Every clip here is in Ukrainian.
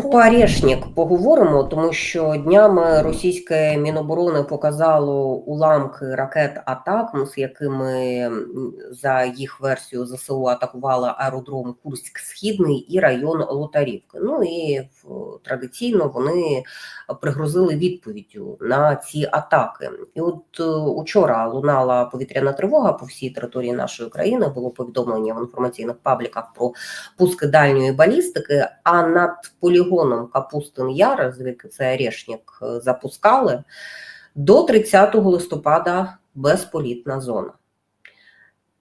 Про Орешник поговоримо, тому що днями російське міноборони показало уламки ракет атак, з якими за їх версією ЗСУ атакували аеродром Курськ Східний і район Лотарівки. Ну і традиційно вони пригрозили відповіддю на ці атаки. І от е, учора лунала повітряна тривога по всій території нашої країни. Було повідомлення в інформаційних пабліках про пуски дальньої балістики, а над полігоном Капустин Яр, звідки це Орешник, е, запускали, до 30 листопада безполітна зона.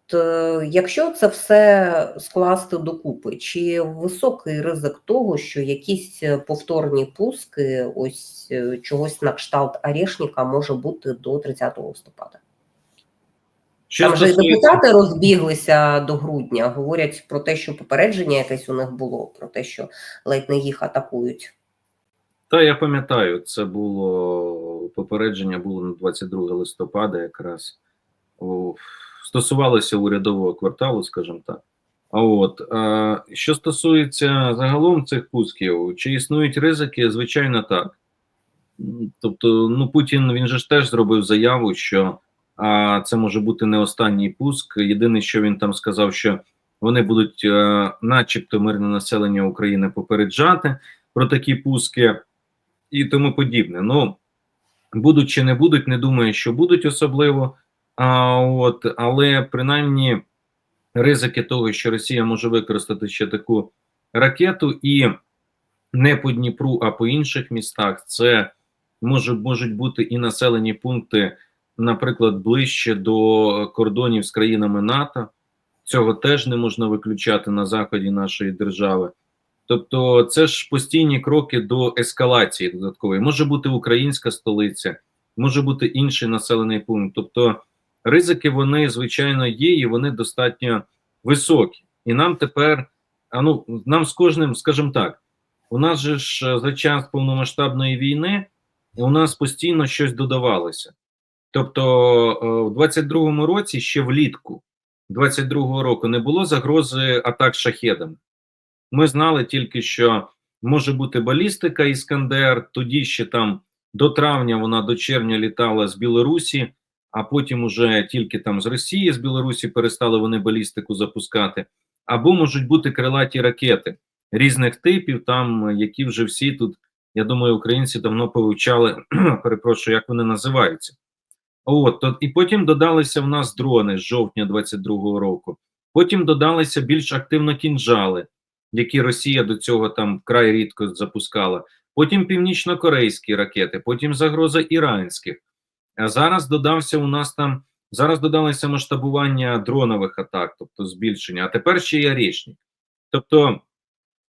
То, якщо це все скласти докупи, чи високий ризик того, що якісь е, повторні пуски, ось е, чогось на кшталт Орешника може бути до 30 листопада? Що Там же і депутати розбіглися до грудня, говорять про те, що попередження якесь у них було, про те, що ледь не їх атакують. Та я пам'ятаю, це було попередження було на 22 листопада, якраз О, стосувалося урядового кварталу, скажімо так. А от е, що стосується загалом цих пусків, чи існують ризики? Звичайно, так. Тобто, ну Путін він же ж теж зробив заяву, що а, це може бути не останній пуск. Єдине, що він там сказав, що вони будуть, е, начебто, мирне населення України попереджати про такі пуски і тому подібне. Ну будуть чи не будуть, не думаю, що будуть особливо. А, от, але принаймні ризики того, що Росія може використати ще таку ракету, і не по Дніпру, а по інших містах, це може, можуть бути і населені пункти, наприклад, ближче до кордонів з країнами НАТО. Цього теж не можна виключати на заході нашої держави. Тобто, це ж постійні кроки до ескалації додаткової. Може бути українська столиця, може бути інший населений пункт. Тобто, ризики вони звичайно є, і вони достатньо високі. І нам тепер, а ну нам з кожним, скажімо так, у нас же ж за час повномасштабної війни у нас постійно щось додавалося. Тобто, е, в 22-му році ще влітку 22-го року не було загрози атак шахедами. Ми знали тільки, що може бути балістика Іскандер. Тоді ще там до травня вона до червня літала з Білорусі, а потім уже тільки там з Росії, з Білорусі перестали вони балістику запускати. Або можуть бути крилаті ракети різних типів, там які вже всі тут, я думаю, українці давно повивчали. перепрошую, як вони називаються. От то і потім додалися в нас дрони з жовтня 22-го року. Потім додалися більш активно кінжали, які Росія до цього там вкрай рідко запускала. Потім північно-корейські ракети, потім загроза іранських. А зараз додався у нас там зараз додалося масштабування дронових атак, тобто збільшення. А тепер ще й Орешник. Тобто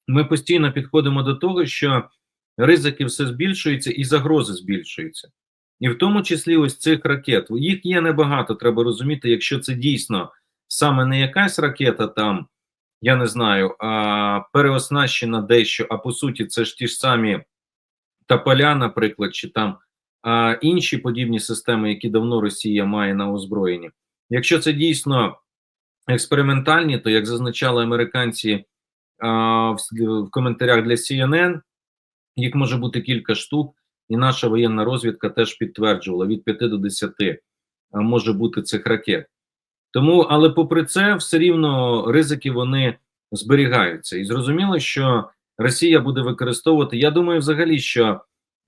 ми постійно підходимо до того, що ризики все збільшуються і загрози збільшуються. І в тому числі ось цих ракет. Їх є небагато, треба розуміти, якщо це дійсно саме не якась ракета там, я не знаю, а переоснащена дещо, а по суті, це ж ті ж самі Тополя, наприклад, чи там а, інші подібні системи, які давно Росія має на озброєнні. Якщо це дійсно експериментальні, то як зазначали американці а, в, в коментарях для CNN, їх може бути кілька штук, і наша воєнна розвідка теж підтверджувала від 5 до 10 може бути цих ракет. Тому, але попри це, все рівно ризики вони зберігаються. І зрозуміло, що Росія буде використовувати. Я думаю, взагалі, що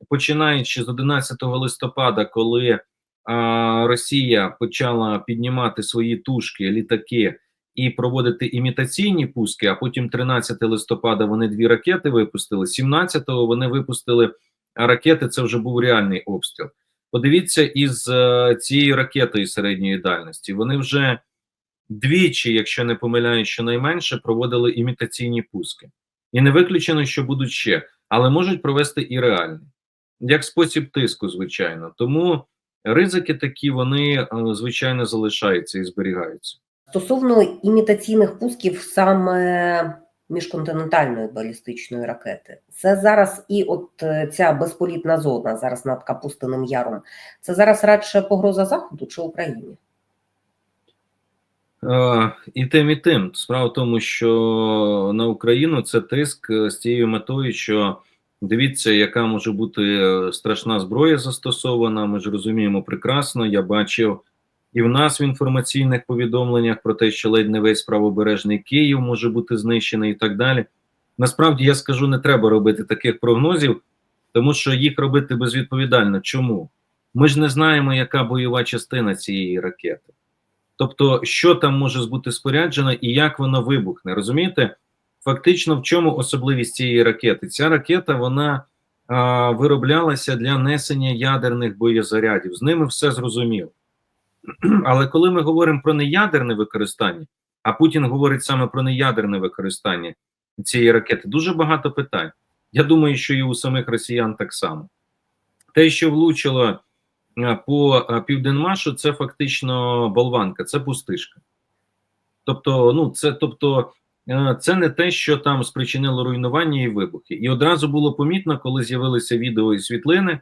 починаючи з 11 листопада, коли а, Росія почала піднімати свої тушки, літаки і проводити імітаційні пуски, а потім 13 листопада вони дві ракети випустили. 17-го вони випустили ракети. Це вже був реальний обстріл. Подивіться із е, цією ракетою середньої дальності. Вони вже двічі, якщо не помиляюсь, щонайменше проводили імітаційні пуски. І не виключено, що будуть ще, але можуть провести і реальний, як спосіб тиску, звичайно. Тому ризики такі вони е, звичайно залишаються і зберігаються. Стосовно імітаційних пусків саме міжконтинентальної балістичної ракети, це зараз і от е, ця безполітна зона зараз над Капустиним Яром. Це зараз радше погроза Заходу чи Україні? Е, І тим, і тим. Справа в тому, що на Україну це тиск е, з тією метою, що Дивіться, яка може бути страшна зброя застосована. Ми ж розуміємо прекрасно. Я бачив і в нас в інформаційних повідомленнях про те, що ледь не весь правобережний Київ може бути знищений і так далі. Насправді я скажу, не треба робити таких прогнозів, тому що їх робити безвідповідально. Чому? Ми ж не знаємо, яка бойова частина цієї ракети. Тобто, що там може бути споряджено і як воно вибухне. Розумієте? Фактично, в чому особливість цієї ракети? Ця ракета вона а, вироблялася для несення ядерних боєзарядів. З ними все зрозуміло. Але коли ми говоримо про неядерне використання, а Путін говорить саме про неядерне використання цієї ракети, дуже багато питань. Я думаю, що і у самих росіян так само. Те, що влучило по Південмашу, це фактично болванка, це пустишка. Тобто, ну, це тобто. Е, Це не те, що там спричинило руйнування і вибухи. І одразу було помітно, коли з'явилися відео і світлини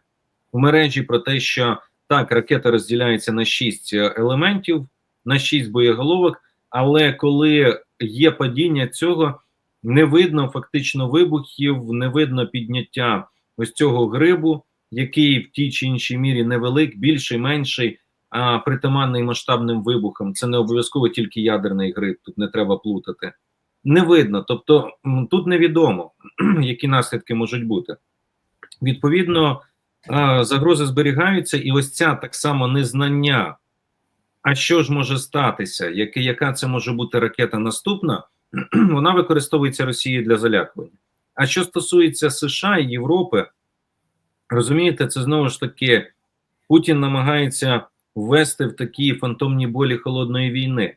в мережі про те, що так, ракета розділяється на шість е, елементів, на шість боєголовок, але коли є падіння цього, не видно фактично вибухів, не видно підняття ось цього грибу, який в тій чи іншій мірі невелик, більший, менший, а притаманний масштабним вибухам. Це не обов'язково тільки ядерний гриб, тут не треба плутати. Не видно, тобто тут невідомо, які наслідки можуть бути. Відповідно, загрози зберігаються, і ось ця так само незнання. А що ж може статися? Яке, яка це може бути ракета наступна? Вона використовується Росією для залякування. А що стосується США і Європи, розумієте, це знову ж таки Путін намагається ввести в такі фантомні болі холодної війни.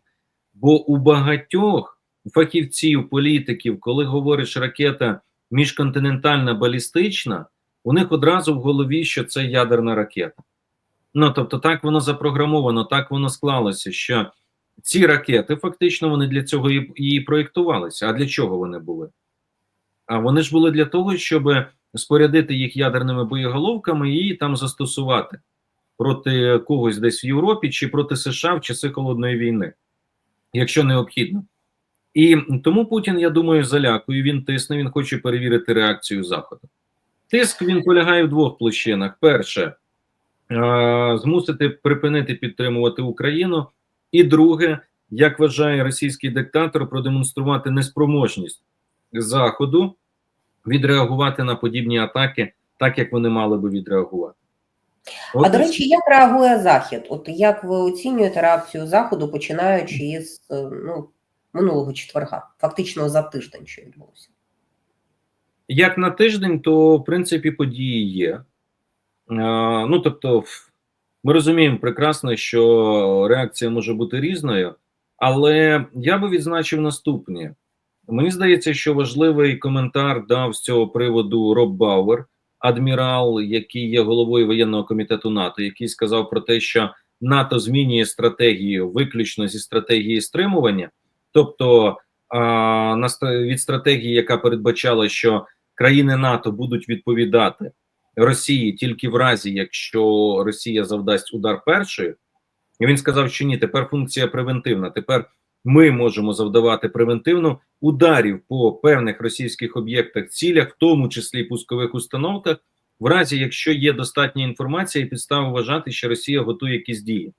Бо у багатьох фахівців, політиків, коли говориш ракета міжконтинентальна балістична, у них одразу в голові, що це ядерна ракета. Ну тобто, так воно запрограмовано, так воно склалося, що ці ракети фактично вони для цього і, і проєктувалися. А для чого вони були? А вони ж були для того, щоб спорядити їх ядерними боєголовками і там застосувати проти когось десь в Європі чи проти США в часи холодної війни, якщо необхідно. І тому Путін, я думаю, залякує, він тисне, він хоче перевірити реакцію Заходу. Тиск він полягає в двох площинах: перше, е, змусити припинити підтримувати Україну, і друге, як вважає російський диктатор, продемонструвати неспроможність Заходу відреагувати на подібні атаки, так як вони мали би відреагувати. А до речі, як реагує Захід? От як ви оцінюєте реакцію Заходу, починаючи із е, ну, минулого четверга, фактично за тиждень, що відбулося? Як на тиждень, то в принципі події є. Е, ну тобто, ми розуміємо прекрасно, що реакція може бути різною, але я би відзначив наступне. Мені здається, що важливий коментар дав з цього приводу Роб Бауер, адмірал, який є головою воєнного комітету НАТО, який сказав про те, що НАТО змінює стратегію виключно зі стратегії стримування, тобто а, від стратегії, яка передбачала, що країни НАТО будуть відповідати Росії тільки в разі, якщо Росія завдасть удар першою, і він сказав, що ні, тепер функція превентивна. Тепер ми можемо завдавати превентивно ударів по певних російських об'єктах, цілях, в тому числі пускових установках, в разі якщо є достатня інформація і підстава вважати, що Росія готує якісь дії.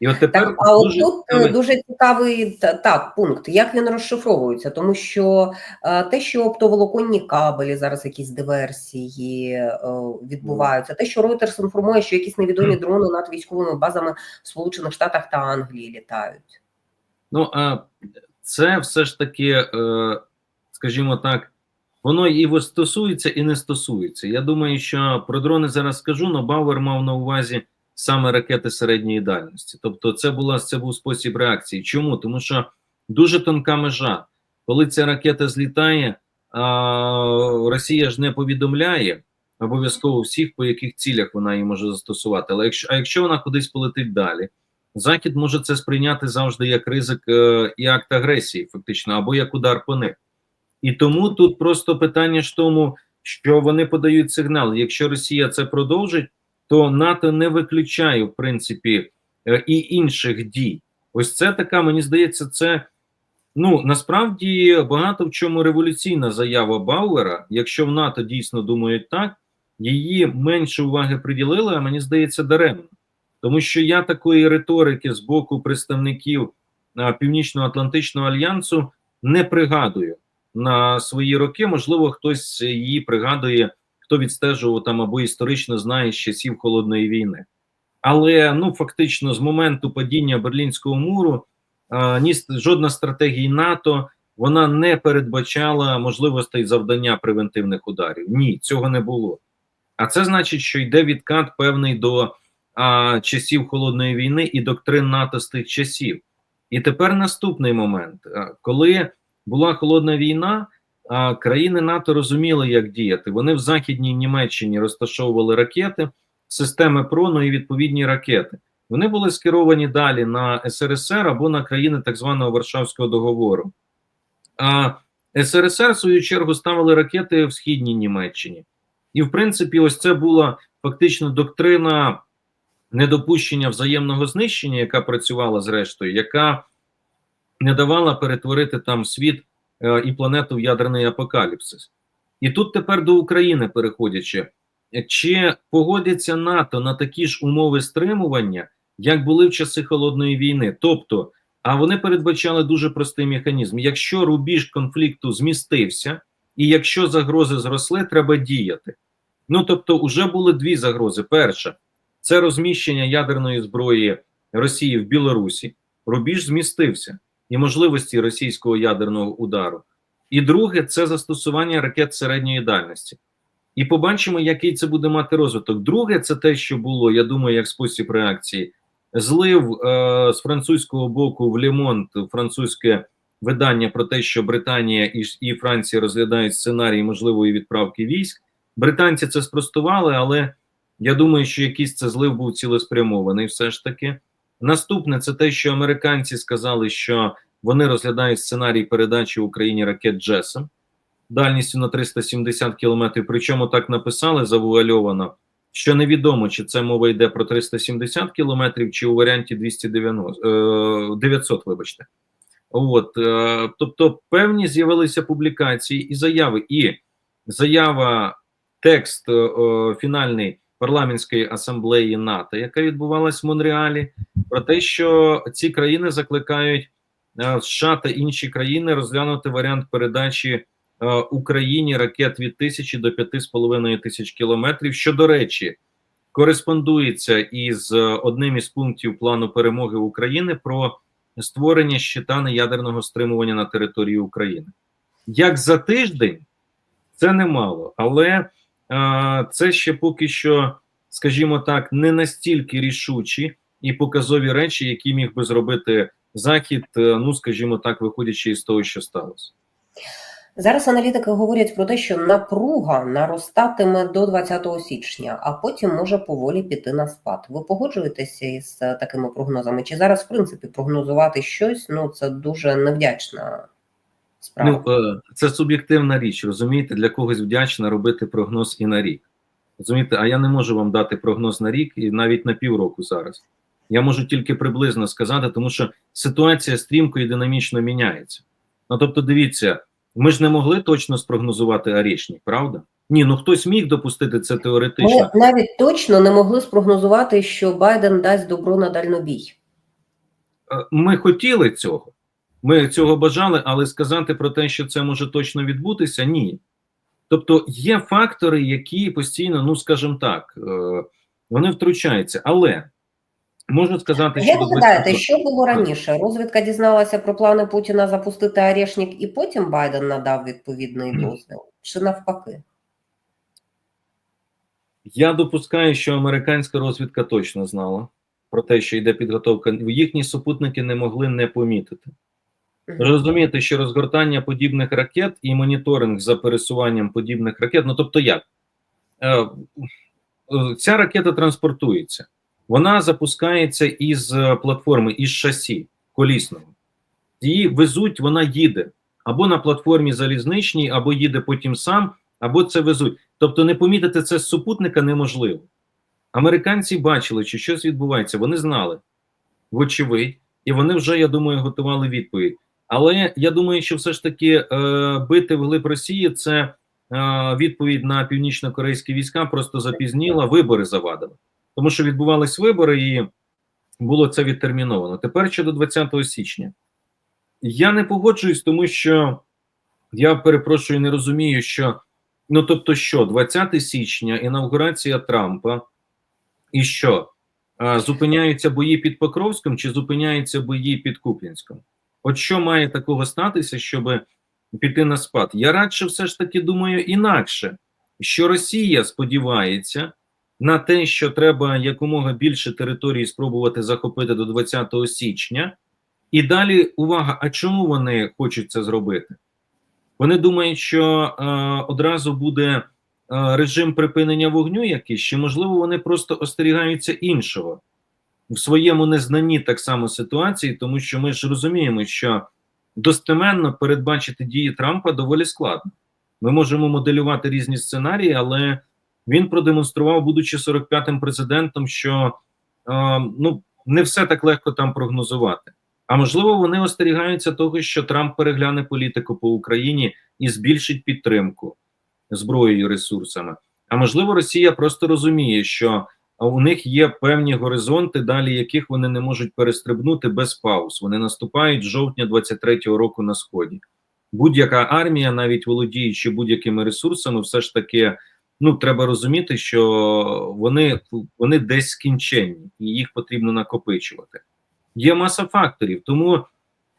І от тепер так, а дуже от тут дуже цікавий так пункт, як він розшифровується, тому що е, те, що оптоволоконні кабелі зараз якісь диверсії е, відбуваються, те, що Reuters інформує, що якісь невідомі дрони над військовими базами в Сполучених Штатах та Англії літають. Ну а це все ж таки, е, скажімо так, воно і стосується, і не стосується. Я думаю, що про дрони зараз скажу, але Бауер мав на увазі саме ракети середньої дальності. Тобто, це була це був спосіб реакції. Чому? Тому що дуже тонка межа. Коли ця ракета злітає, а, Росія ж не повідомляє обов'язково всіх, по яких цілях вона її може застосувати. Але якщо а якщо вона кудись полетить далі, Захід може це сприйняти завжди як ризик е, і акт агресії, фактично, або як удар по них. І тому тут просто питання ж тому, що вони подають сигнал. Якщо Росія це продовжить, то НАТО не виключає в принципі е, і інших дій. Ось це така, мені здається, це Ну насправді багато в чому революційна заява Бауера. Якщо в НАТО дійсно думають так, її менше уваги приділили, а мені здається, даремно. Тому що я такої риторики з боку представників Північно-Атлантичного альянсу не пригадую на свої роки. Можливо, хтось її пригадує, хто відстежував там або історично знає з часів холодної війни. Але ну фактично з моменту падіння Берлінського муру ні жодна стратегія НАТО вона не передбачала можливостей завдання превентивних ударів. Ні, цього не було. А це значить, що йде відкат певний до а, часів холодної війни і доктрин НАТО з тих часів. І тепер наступний момент, коли була холодна війна, країни НАТО розуміли, як діяти. Вони в західній Німеччині розташовували ракети, системи ПРО, і відповідні ракети. Вони були скеровані далі на СРСР або на країни так званого Варшавського договору. А СРСР, в свою чергу, ставили ракети в східній Німеччині. І, в принципі, ось це була фактично доктрина недопущення взаємного знищення, яка працювала зрештою, яка не давала перетворити там світ і планету в ядерний апокаліпсис. І тут тепер до України переходячи, чи погодиться НАТО на такі ж умови стримування, як були в часи холодної війни? Тобто, а вони передбачали дуже простий механізм: якщо рубіж конфлікту змістився, і якщо загрози зросли, треба діяти. Ну тобто, вже були дві загрози. Перша це розміщення ядерної зброї Росії в Білорусі. Рубіж змістився і можливості російського ядерного удару. І друге це застосування ракет середньої дальності. І побачимо, який це буде мати розвиток. Друге, це те, що було, я думаю, як спосіб реакції. Злив е, з французького боку в Лемонт французьке видання про те, що Британія і, і Франція розглядають сценарій можливої відправки військ. Британці це спростували, але я думаю, що якийсь це злив був цілеспрямований. Все ж таки, наступне це те, що американці сказали, що вони розглядають сценарій передачі Україні ракет Джесем дальністю на 370 кілометрів. Причому так написали завуальовано, що невідомо, чи це мова йде про 370 кілометрів, чи у варіанті 290, е, 900, вибачте. От, е, тобто, певні з'явилися публікації і заяви. І заява, текст е, фінальний парламентської асамблеї НАТО, яка відбувалась в Монреалі, про те, що ці країни закликають е, США та інші країни розглянути варіант передачі е, Україні ракет від тисячі до 5,5 тисяч кілометрів, що, до речі, кореспондується із е, одним із пунктів плану перемоги України про створення щита неядерного стримування на території України. Як за тиждень, це немало, але це ще поки що, скажімо так, не настільки рішучі і показові речі, які міг би зробити Захід, е, ну скажімо так, виходячи із того, що сталося. Зараз аналітики говорять про те, що напруга наростатиме до 20 січня, а потім може поволі піти на спад. Ви погоджуєтеся із е, такими прогнозами? Чи зараз, в принципі, прогнозувати щось ну це дуже невдячна справа? Ну, це суб'єктивна річ, розумієте, для когось вдячна робити прогноз і на рік. Розумієте, а я не можу вам дати прогноз на рік і навіть на півроку зараз. Я можу тільки приблизно сказати, тому що ситуація стрімко і динамічно міняється. Ну тобто, дивіться, ми ж не могли точно спрогнозувати Арішнік, правда? Ні, ну хтось міг допустити це теоретично. Ми навіть точно не могли спрогнозувати, що Байден дасть добро на дальнобій. Е, Ми хотіли цього, ми цього бажали, але сказати про те, що це може точно відбутися, ні. Тобто є фактори, які постійно, ну скажімо так, е, вони втручаються. Але можу сказати, що ви 20 що було раніше? Розвідка дізналася про плани Путіна запустити Арешник, і потім Байден надав відповідний дозвіл? Чи навпаки? Я допускаю, що американська розвідка точно знала про те, що йде підготовка. Їхні супутники не могли не помітити. Мгм. Розумієте, що розгортання подібних ракет і моніторинг за пересуванням подібних ракет, ну тобто як? Е, Ця ракета транспортується, вона запускається із е, платформи, із шасі колісного. Її везуть, вона їде або на платформі залізничній, або їде потім сам, або це везуть. Тобто, не помітити це з супутника неможливо. Американці бачили, що щось відбувається, вони знали, вочевидь, і вони вже, я думаю, готували відповідь. Але я думаю, що все ж таки е, бити вглиб Росії це е, відповідь на північно-корейські війська просто запізніла, вибори завадили. Тому що відбувались вибори і було це відтерміновано. Тепер щодо 20 січня. Я не погоджуюсь, тому що я перепрошую, не розумію, що ну тобто, що 20 січня, інаугурація Трампа, і що? Зупиняються бої під Покровськом чи зупиняються бої під Куп'янськом? От що має такого статися, щоб піти на спад? Я радше все ж таки думаю інакше, що Росія сподівається на те, що треба якомога більше території спробувати захопити до 20 січня. І далі увага: а чому вони хочуть це зробити? Вони думають, що е, одразу буде е, режим припинення вогню якийсь, чи можливо вони просто остерігаються іншого в своєму незнанні так само ситуації, тому що ми ж розуміємо, що достеменно передбачити дії Трампа доволі складно. Ми можемо моделювати різні сценарії, але він продемонстрував, будучи 45-м президентом, що е, ну не все так легко там прогнозувати. А можливо, вони остерігаються того, що Трамп перегляне політику по Україні і збільшить підтримку зброєю ресурсами. А можливо, Росія просто розуміє, що у них є певні горизонти, далі яких вони не можуть перестрибнути без пауз. Вони наступають жовтня 23-го року на сході. Будь-яка армія, навіть володіючи будь-якими ресурсами, все ж таки. Ну, треба розуміти, що вони вони десь скінченні, і їх потрібно накопичувати. Є маса факторів, тому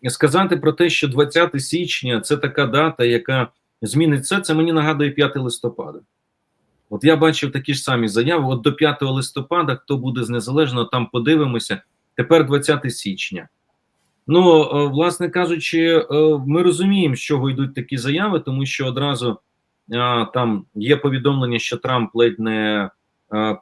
сказати про те, що 20 січня це така дата, яка змінить це, це мені нагадує 5 листопада. От я бачив такі ж самі заяви. От до 5 листопада, хто буде з незалежного, там подивимося. Тепер 20 січня. Ну, е, власне кажучи, е, ми розуміємо, з чого йдуть такі заяви, тому що одразу там є повідомлення, що Трамп ледь не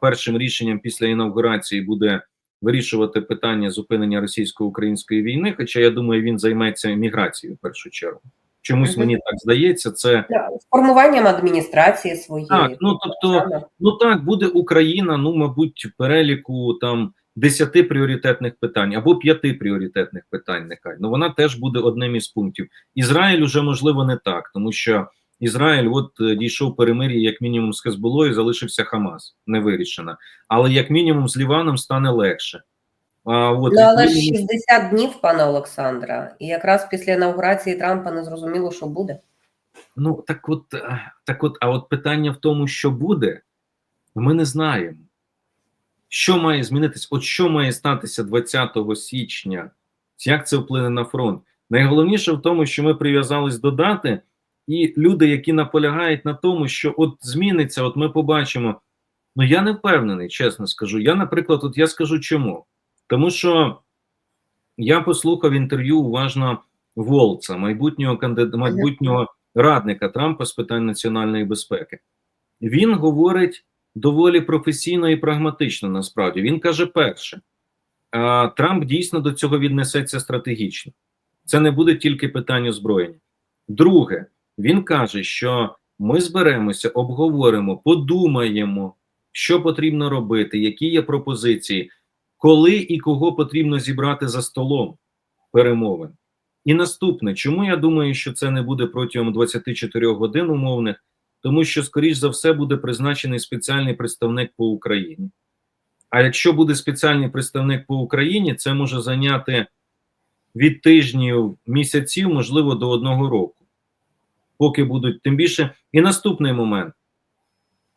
першим рішенням після інавгурації буде вирішувати питання зупинення російсько-української війни. Хоча я думаю, він займеться міграцією в першу чергу. Чомусь мені так здається, це формуванням адміністрації своєї. Так, ну тобто, ну так буде Україна. Ну, мабуть, переліку там десяти пріоритетних питань або п'яти пріоритетних питань. Нехай ну вона теж буде одним із пунктів. Ізраїль уже можливо не так, тому що. Ізраїль от е, дійшов перемир'я як мінімум з Хезболою, залишився Хамас, не вирішена. Але як мінімум з Ліваном стане легше. А, от, ну, але ж 60 днів, пане Олександра, і якраз після інаугурації Трампа не зрозуміло, що буде. Ну так от, так от, а от питання в тому, що буде, ми не знаємо. Що має змінитись? От що має статися 20 січня? Як це вплине на фронт? Найголовніше в тому, що ми прив'язались до дати. І люди, які наполягають на тому, що от зміниться, от ми побачимо. Ну я не впевнений, чесно скажу. Я, наприклад, от я скажу чому. Тому що я послухав інтерв'ю уважно Волца, майбутнього кандидата, майбутнього радника Трампа з питань національної безпеки. Він говорить доволі професійно і прагматично. Насправді він каже: перше, Трамп дійсно до цього віднесеться стратегічно. Це не буде тільки питання озброєння. Друге. Він каже, що ми зберемося, обговоримо, подумаємо, що потрібно робити, які є пропозиції, коли і кого потрібно зібрати за столом перемовин. І наступне, чому я думаю, що це не буде протягом 24 годин умовних, тому що, скоріш за все, буде призначений спеціальний представник по Україні. А якщо буде спеціальний представник по Україні, це може зайняти від тижнів місяців, можливо, до одного року поки будуть тим більше. І наступний момент.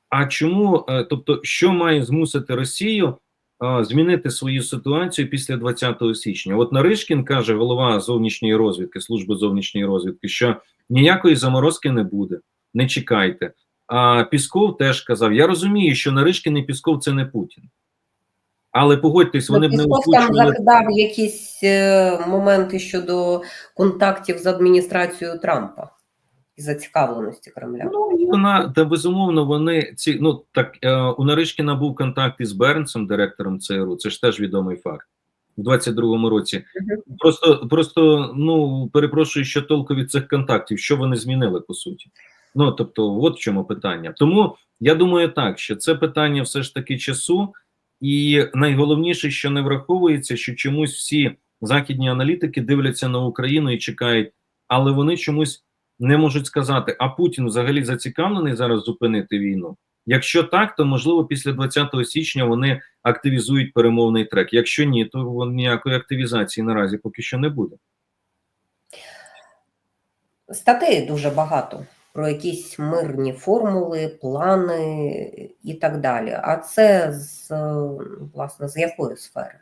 А чому, е, тобто, що має змусити Росію змінити свою ситуацію після 20 січня? От Наришкін каже, голова зовнішньої розвідки, служби зовнішньої розвідки, що ніякої заморозки не буде, не чекайте. А Пісков теж казав: Я розумію, що Наришкін і Пісков це не Путін. Але погодьтесь, вони б не там закидав якісь е, моменти щодо контактів з адміністрацією Трампа і зацікавленості Кремля. Ну вона та безумовно вони ці ну так е, у Наришкіна був контакт із Бернсом, директором ЦРУ. Це ж теж відомий факт в 22-му році. Uh Просто просто ну перепрошую, що толку від цих контактів, що вони змінили по суті. Ну тобто, от в чому питання. Тому я думаю, так що це питання все ж таки часу, і найголовніше, що не враховується, що чомусь всі західні аналітики дивляться на Україну і чекають, але вони чомусь не можуть сказати: а Путін взагалі зацікавлений зараз зупинити війну. Якщо так, то можливо після 20 січня вони активізують перемовний трек. Якщо ні, то ніякої активізації наразі поки що не буде. Статей дуже багато про якісь мирні формули, плани і так далі. А це з власне з якої сфери?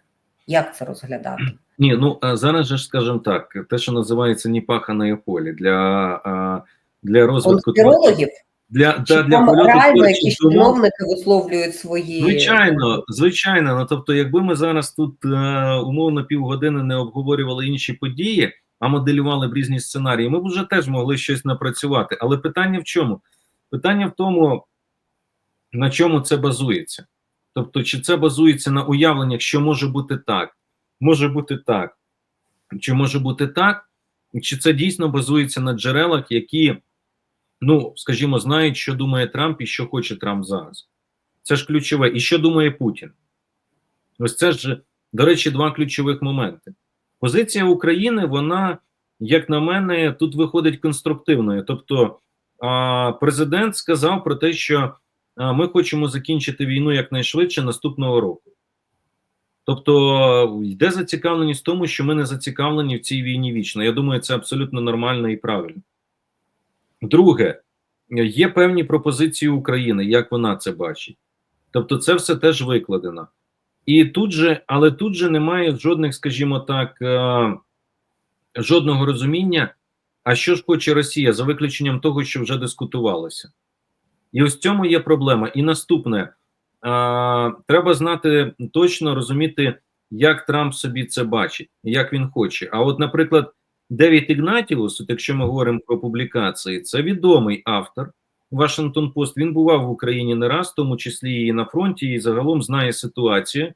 Як це розглядати? Ні, ну зараз же скажімо так, те, що називається «непахане поле для, для розвитку Конспірологів? для, для польоту реально якісь чиновники висловлюють свої Звичайно, звичайно. Ну тобто, якби ми зараз тут е, умовно півгодини не обговорювали інші події, а моделювали б різні сценарії, ми б вже теж могли щось напрацювати. Але питання в чому? Питання в тому, на чому це базується. Тобто, чи це базується на уявленнях, що може бути так, може бути так, чи може бути так, чи це дійсно базується на джерелах, які, ну, скажімо, знають, що думає Трамп і що хоче Трамп зараз. Це ж ключове. І що думає Путін? Ось це ж, до речі, два ключових моменти. Позиція України, вона, як на мене, тут виходить конструктивною. Тобто, президент сказав про те, що ми хочемо закінчити війну якнайшвидше наступного року. Тобто йде зацікавленість в тому, що ми не зацікавлені в цій війні вічно. Я думаю, це абсолютно нормально і правильно. Друге, є певні пропозиції України, як вона це бачить. Тобто, це все теж викладено. І тут же, але тут же немає жодних, скажімо так, е, жодного розуміння, а що ж хоче Росія за виключенням того, що вже дискутувалося. І ось в цьому є проблема. І наступне, треба знати точно розуміти, як Трамп собі це бачить, як він хоче. А от, наприклад, Девід Ігнатіус, от якщо ми говоримо про публікації, це відомий автор. Вашингтон Пост він бував в Україні не раз, в тому числі і на фронті, і загалом знає ситуацію.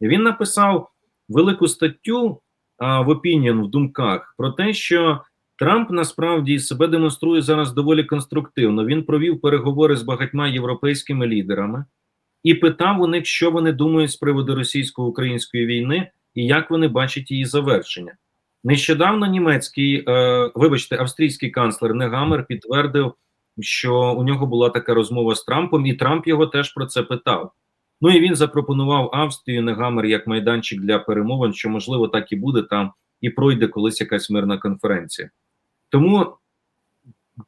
Він написав велику статтю а, в Opinion, в думках про те, що Трамп насправді себе демонструє зараз доволі конструктивно. Він провів переговори з багатьма європейськими лідерами і питав у них, що вони думають з приводу російсько-української війни і як вони бачать її завершення. Нещодавно німецький, е, вибачте, австрійський канцлер Негамер підтвердив що у нього була така розмова з Трампом, і Трамп його теж про це питав. Ну і він запропонував Австрію Негамер як майданчик для перемовин, що можливо так і буде там, і пройде колись якась мирна конференція. Тому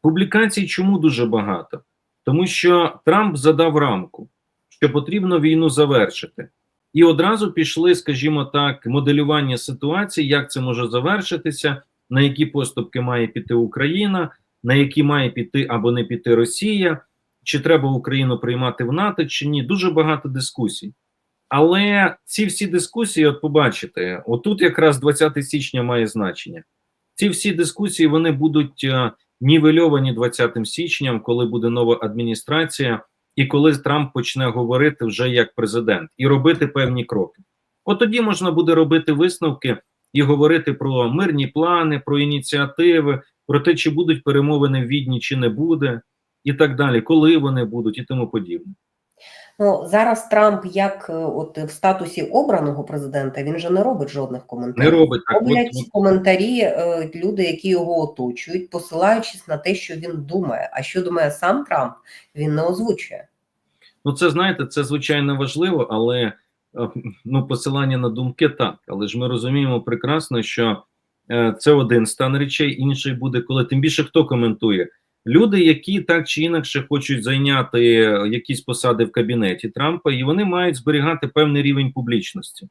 публікацій чому дуже багато? Тому що Трамп задав рамку, що потрібно війну завершити. І одразу пішли, скажімо так, моделювання ситуації, як це може завершитися, на які поступки має піти Україна на які має піти або не піти Росія, чи треба Україну приймати в НАТО, чи ні. Дуже багато дискусій. Але ці всі дискусії, от побачите, отут якраз 20 січня має значення. Ці всі дискусії вони будуть е, нівельовані 20 січням, коли буде нова адміністрація, і коли Трамп почне говорити вже як президент і робити певні кроки. От тоді можна буде робити висновки і говорити про мирні плани, про ініціативи, про те, чи будуть перемовини в Відні, чи не буде, і так далі, коли вони будуть, і тому подібне. Ну зараз Трамп, як е, от в статусі обраного президента, він же не робить жодних коментарів. Не робить так. Роблять От, коментарі е, люди, які його оточують, посилаючись на те, що він думає. А що думає сам Трамп, він не озвучує. ну це знаєте, це звичайно важливо, але е, ну посилання на думки так. Але ж ми розуміємо прекрасно, що е, це один стан речей, інший буде, коли тим більше хто коментує. Люди, які так чи інакше хочуть зайняти якісь посади в кабінеті Трампа, і вони мають зберігати певний рівень публічності.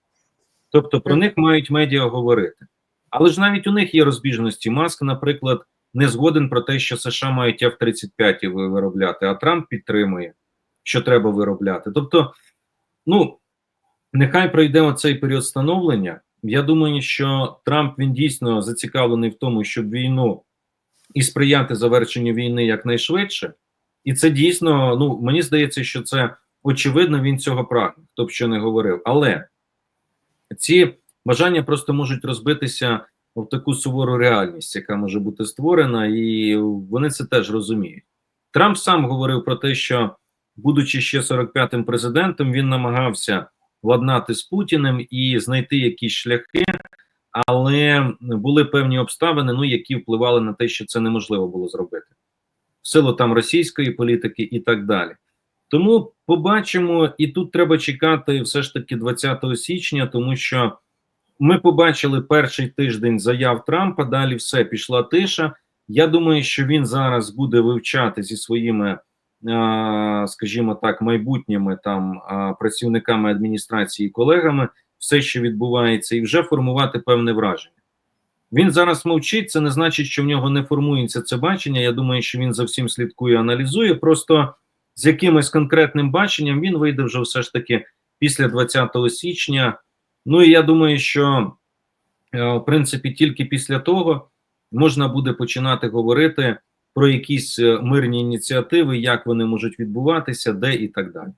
Тобто про них мають медіа говорити. Але ж навіть у них є розбіжності. Маск, наприклад, не згоден про те, що США мають F-35 виробляти, а Трамп підтримує, що треба виробляти. Тобто, ну нехай пройде оцей період становлення. Я думаю, що Трамп він дійсно зацікавлений в тому, щоб війну і сприяти завершенню війни якнайшвидше. І це дійсно, ну мені здається, що це очевидно, він цього прагне, хто б що не говорив. Але ці бажання просто можуть розбитися в таку сувору реальність, яка може бути створена, і вони це теж розуміють. Трамп сам говорив про те, що, будучи ще 45-м президентом, він намагався владнати з Путіним і знайти якісь шляхи але були певні обставини, ну які впливали на те, що це неможливо було зробити в силу там російської політики і так далі. Тому побачимо, і тут треба чекати все ж таки 20 січня, тому що ми побачили перший тиждень заяв Трампа. Далі все пішла тиша. Я думаю, що він зараз буде вивчати зі своїми, скажімо так, майбутніми там працівниками адміністрації і колегами все, що відбувається, і вже формувати певне враження. Він зараз мовчить, це не значить, що в нього не формується це бачення. Я думаю, що він за всім слідкує, аналізує. Просто з якимось конкретним баченням він вийде вже все ж таки після 20 січня. Ну і я думаю, що е, в принципі тільки після того можна буде починати говорити про якісь е, мирні ініціативи, як вони можуть відбуватися, де і так далі.